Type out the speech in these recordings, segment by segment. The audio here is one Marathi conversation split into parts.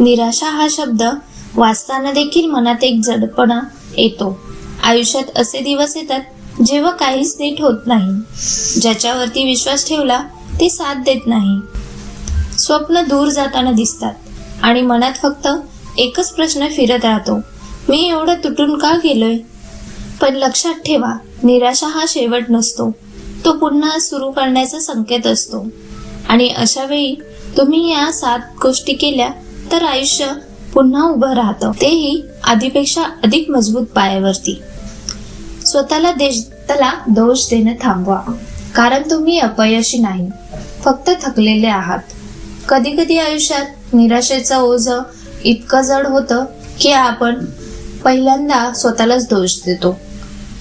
निराशा हा शब्द वाचताना देखील मनात एक जडपणा येतो. आयुष्यात असे दिवस येतात जेव्हा काहीच नीट होत नाही. ज्याच्यावरती विश्वास ठेवला ते साथ देत नाही. स्वप्न दूर जाताना दिसतात आणि मनात फक्त एकच प्रश्न फिरत राहतो. मी एवढं तुटून का गेलोय? पण लक्षात ठेवा निराशा हा शेवट नसतो. तो पुन्हा सुरू करण्याचा संकेत असतो. आणि अशा वेळी तुम्ही या सात गोष्टी केल्या तर आयुष्य पुन्हा उभं राहतं. तेही आधीपेक्षा अधिक मजबूत पायावरती. स्वतःला देश त्याला दोष देणं थांबवा कारण तुम्ही अपयशी नाही. फक्त थकलेले आहात. कधी कधी आयुष्यात निराशेचं ओझ इतकं जड होतं की आपण पहिल्यांदा स्वतःलाच दोष देतो.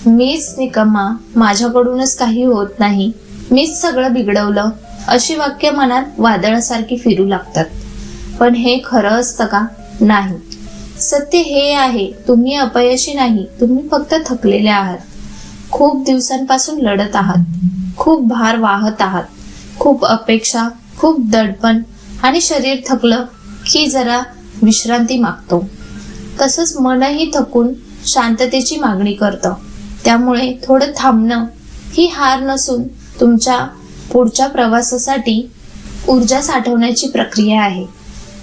मीच निकम्मा माझ्याकडूनच काही होत नाही. मीच सगळं बिघडवलं अशी वाक्य मनात वादळासारखी फिरू लागतात. पण हे खरं असतं का? नाही. सत्य हे आहे तुम्ही अपयशी नाही तुम्ही फक्त थकलेले आहात. खूप दिवसांपासून लढत आहात. खूप भार वाहत आहात. खूप अपेक्षा खूप दडपण आणि शरीर थकलं की जरा विश्रांती मागतो. तसंच मनही थकून शांततेची मागणी करतं. त्यामुळे थोडं थांबणं ही हार नसून तुमच्या पुढच्या प्रवासासाठी ऊर्जा साठवण्याची प्रक्रिया आहे.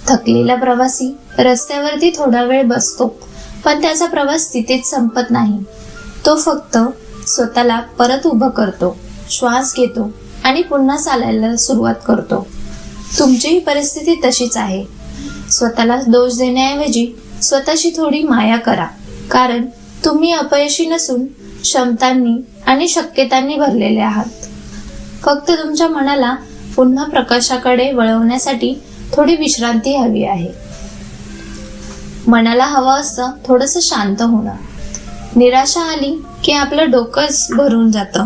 थकलेला प्रवासी रस्त्यावरती थोडा वेळ बसतो पण त्याचा प्रवास तिथेच संपत नाही. तो फक्त स्वतःला परत उभं करतो श्वास घेतो आणि पुन्हा चालायला सुरुवात करतो. तुमचीही परिस्थिती तशीच आहे. स्वतःला दोष देण्याऐवजी स्वतःशी थोडी माया करा कारण तुम्ही अपयशी नसून क्षमतांनी आणि शक्यतांनी भरलेले आहात. फक्त तुमच्या मनाला पुन्हा प्रकाशाकडे वळवण्यासाठी थोडी विश्रांती हवी आहे. मनाला हवं असतं थोडस शांत होणं. निराशा आली की आपलं डोकंच भरून जातं.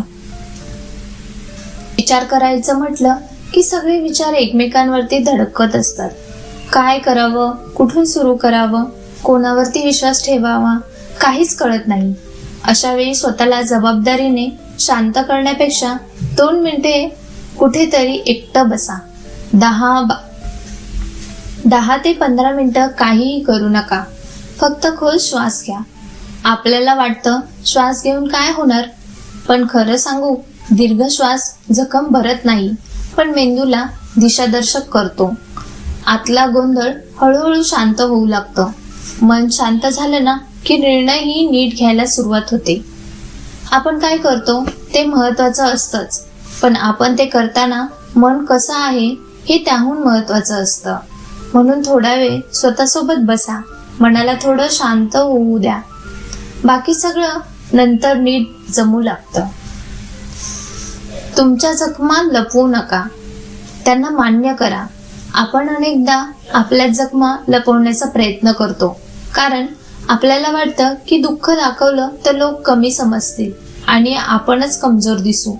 विचार करायचं म्हटलं की सगळे विचार एकमेकांवरती धडकत असतात. काय करावं? कुठून सुरू करावं? कोणावरती विश्वास ठेवावा? काहीच कळत नाही. अशा वेळी स्वतःला जबाबदारीने शांत करण्यापेक्षा दोन मिनिटे कुठेतरी एकटं बसा. दहा बा- दहा ते पंधरा मिनटं काहीही करू नका. फक्त खोल श्वास घ्या. आपल्याला वाटतं श्वास घेऊन काय होणार? पण खरं सांगू दीर्घ श्वास जखम भरत नाही पण मेंदूला दिशादर्शक करतो. आतला गोंधळ हळूहळू शांत होऊ लागतं. मन शांत झालं ना की निर्णयही नीट घ्यायला सुरुवात होते. आपण काय करतो ते महत्वाचं असतंच. पण आपण ते करताना मन कसं आहे हे त्याहून महत्वाचं असतं. म्हणून थोडा वेळ स्वतःसोबत बसा. मनाला थोडं शांत होऊ द्या. बाकी सगळं नंतर नीट जमू लागतं. तुमच्या जखमा लपवू नका. त्यांना मान्य करा. आपण अनेकदा आपल्या जखमा लपवण्याचा प्रयत्न करतो. कारण आपल्याला वाटतं की दुःख दाखवलं तर लोक कमी समजतील आणि आपणच कमजोर दिसू.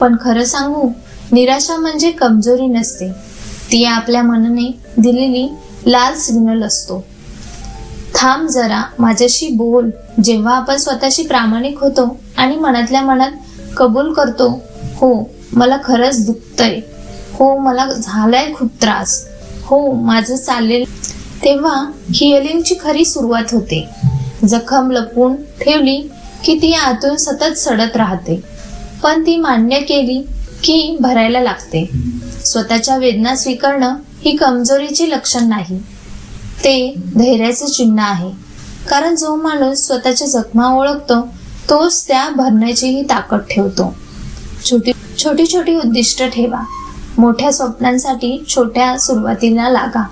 पण खरं सांगू निराशा म्हणजे कमजोरी नसते. ती आपल्या मनाने दिलेली लाल सिग्नल असतो. थांब जरा माझ्याशी बोल. जेव्हा आपण स्वतःशी प्रामाणिक होतो आणि मनातल्या मनात कबूल करतो हो मला खरंच दुखतंय. हो मला झालाय खूप त्रास. हो माझं चालेल. तेव्हा हिअलिंगची खरी सुरुवात होते. जखम लपून ठेवली की ती आतून सतत सडत राहते. पण ती मान्य केली की भरायला लागते. स्वतःच्या वेदना स्वीकारणं ही कमजोरीची लक्षण नाही. ते धैर्याचे चिन्ह आहे. कारण जो माणूस स्वतःच्या जखमा ओळखतो तोच त्या भरण्याचीही ताकद ठेवतो. छोटी छोटी छोटी उद्दिष्ट ठेवा. मोठ्या स्वप्नांसाठी छोट्या सुरुवातीला लागा.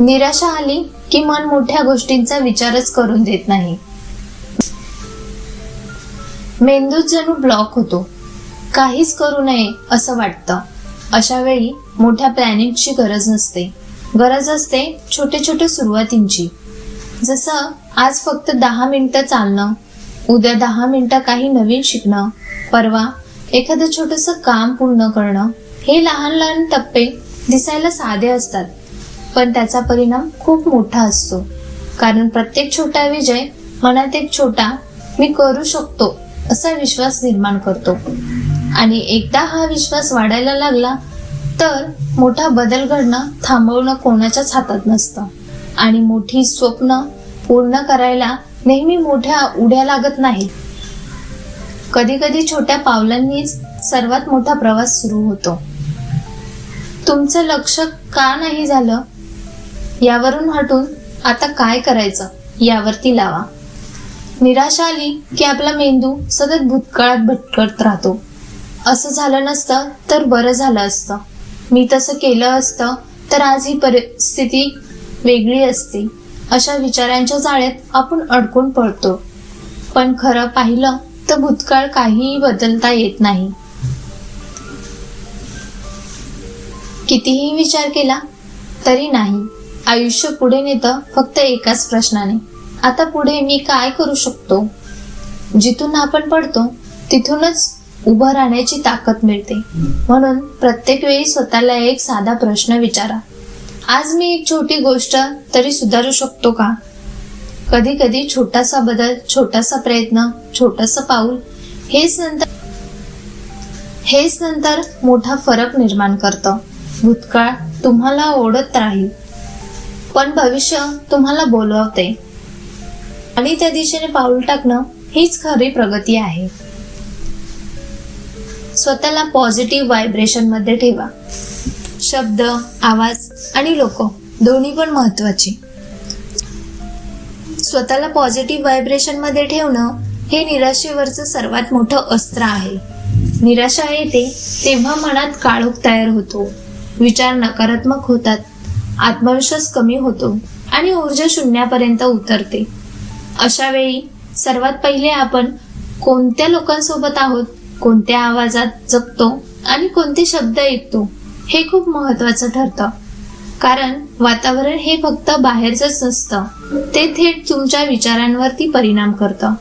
निराशा आली की मन मोठ्या गोष्टींचा विचारच करून देत नाही. मेंदूत जणू ब्लॉक होतो. काहीच करू नये असं वाटतं. अशा वेळी मोठ्या प्लॅनिंगची गरज नसते. गरज असते छोटे छोटे सुरुवातींची. जसं आज फक्त दहा मिनिटं चालणं उद्या दहा मिनिटं काही नवीन शिकणं परवा एखादं छोटस काम पूर्ण करणं हे लहान लहान टप्पे दिसायला साधे असतात पण त्याचा परिणाम खूप मोठा असतो. कारण प्रत्येक छोटा विजय मनात एक छोटा मी करू शकतो असा विश्वास निर्माण करतो. आणि एकदा हा विश्वास वाढायला लागला तर मोठा बदल घडणं थांबवणं कोणाच्याच हातात नसतं. आणि मोठी स्वप्न पूर्ण करायला नेहमी मोठ्या उड्या लागत नाहीत. कधी कधी छोट्या पावलांनीच सर्वात मोठा प्रवास सुरू होतो. तुमचं लक्ष का नाही झालं? यावरून हटून आता काय करायचं? यावरती लावा. निराशा आली की आपला मेंदू सतत भूतकाळात भटकत राहतो. असं झालं नसतं तर बरं झालं असतं. मी तसं केलं असतं तर आज ही परिस्थिती वेगळी असती. अशा विचारांच्या जाळ्यात आपण अडकून पडतो. पण खरं पाहिलं तर भूतकाळ काहीही बदलता येत नाही. कितीही विचार केला तरी नाही. आयुष्य पुढे नेतं फक्त एकाच प्रश्नाने. आता पुढे मी काय करू शकतो? जिथून आपण पडतो तिथूनच उभं राहण्याची ताकद मिळते. म्हणून प्रत्येक वेळी स्वतःला एक साधा प्रश्न विचारा. आज मी एक छोटी गोष्ट तरी सुधारू शकतो का? कधी कधी छोटासा बदल छोटासा प्रयत्न छोटस पाऊल हेच नंतर हेच नंतर मोठा फरक निर्माण करतं. भूतकाळ तुम्हाला ओढत राहील. पण भविष्य तुम्हाला बोलवते. आणि त्या दिशेने पाऊल टाकणं हीच खरी प्रगती आहे. स्वतःला पॉझिटिव्ह व्हायब्रेशनमध्ये ठेवा. शब्द आवाज आणि लोक दोन्ही पण महत्त्वाचे. स्वतःला पॉझिटिव्ह व्हायब्रेशनमध्ये ठेवणं हे निराशेवरचं सर्वात मोठं अस्त्र आहे. निराशा येते तेव्हा मनात काळोख तयार होतो. विचार नकारात्मक होतात. आत्मविश्वास कमी होतो आणि ऊर्जा शून्यापर्यंत उतरते. अशा वेळी सर्वात पहिले आपण कोणत्या लोकांसोबत आहोत कोणत्या आवाजात जगतो आणि कोणते शब्द ऐकतो हे खूप महत्वाचं ठरतं. कारण वातावरण हे फक्त बाहेरच नसतं. ते थेट तुमच्या विचारांवरती परिणाम करतं.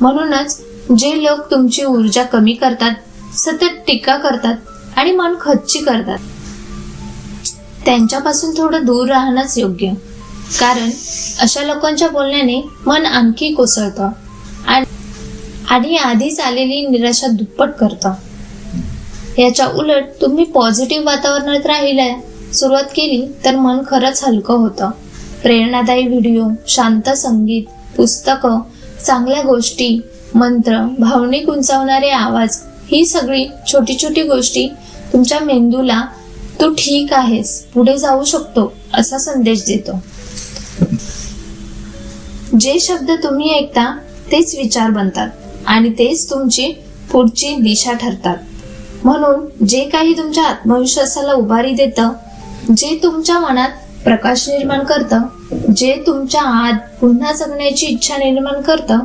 म्हणूनच जे लोक तुमची ऊर्जा कमी करतात सतत टीका करतात आणि मन खच्ची करतात. त्यांच्यापासून थोडं दूर राहणंच योग्य. कारण अशा लोकांच्या बोलण्याने मन आणखी कोसळतं. आणि आणि आधीच आलेली निराशा दुप्पट करतं. याच्या उलट तुम्ही पॉझिटिव्ह वातावरणात राहिल्या सुरुवात केली तर मन खरंच हलकं होतं. प्रेरणादायी व्हिडिओ शांत संगीत पुस्तकं चांगल्या गोष्टी मंत्र भावनिक उंचावणारे आवाज ही सगळी छोटी छोटी गोष्टी तुमच्या मेंदूला तू ठीक आहेस पुढे जाऊ शकतो असा संदेश देतो. जे शब्द तुम्ही ऐकता तेच विचार बनतात. आणि तेच तुमची पुढची दिशा ठरतात. म्हणून जे काही तुमच्या आत्मविश्वासाला उभारी देतं जे तुमच्या मनात प्रकाश निर्माण करतं जे तुमच्या आत पुन्हा जगण्याची इच्छा निर्माण करतं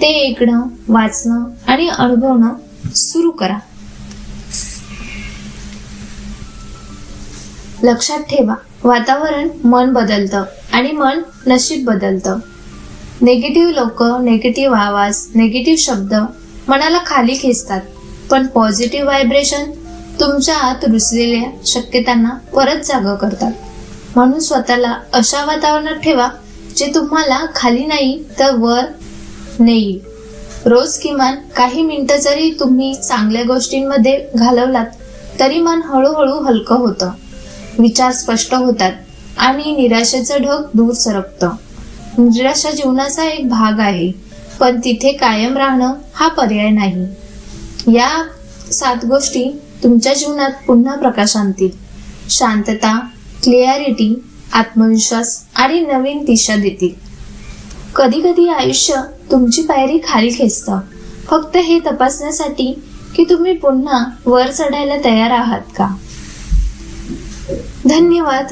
ते ऐकणं वाचणं आणि अनुभवणं सुरू करा. लक्षात ठेवा वातावरण मन बदलतं आणि मन नशीब बदलतं. नेगेटिव्ह लोक नेगेटिव्ह आवाज नेगेटिव्ह शब्द मनाला खाली खेचतात. पण पॉझिटिव्ह व्हायब्रेशन तुमच्या आत रुसलेल्या शक्यतांना परत जाग करतात. म्हणून स्वतःला अशा वातावरणात ठेवा जे तुम्हाला खाली नाही तर वर नेईल रोज किमान काही मिनिटं जरी तुम्ही चांगल्या गोष्टींमध्ये घालवलात तरी मन हळूहळू हलकं होतं. विचार स्पष्ट होतात आणि निराशेचं ढग दूर सरकतं. निराशा जीवनाचा एक भाग आहे पण तिथे कायम राहणं हा पर्याय नाही. या सात गोष्टी तुमच्या जीवनात पुन्हा प्रकाश आणतील शांतता क्लिअरिटी आत्मविश्वास आणि नवीन दिशा देतील. कधी कधी आयुष्य तुमची पायरी खाली खेचतं. फक्त हे तपासण्यासाठी की तुम्ही पुन्हा वर चढायला तयार आहात का? धन्यवाद.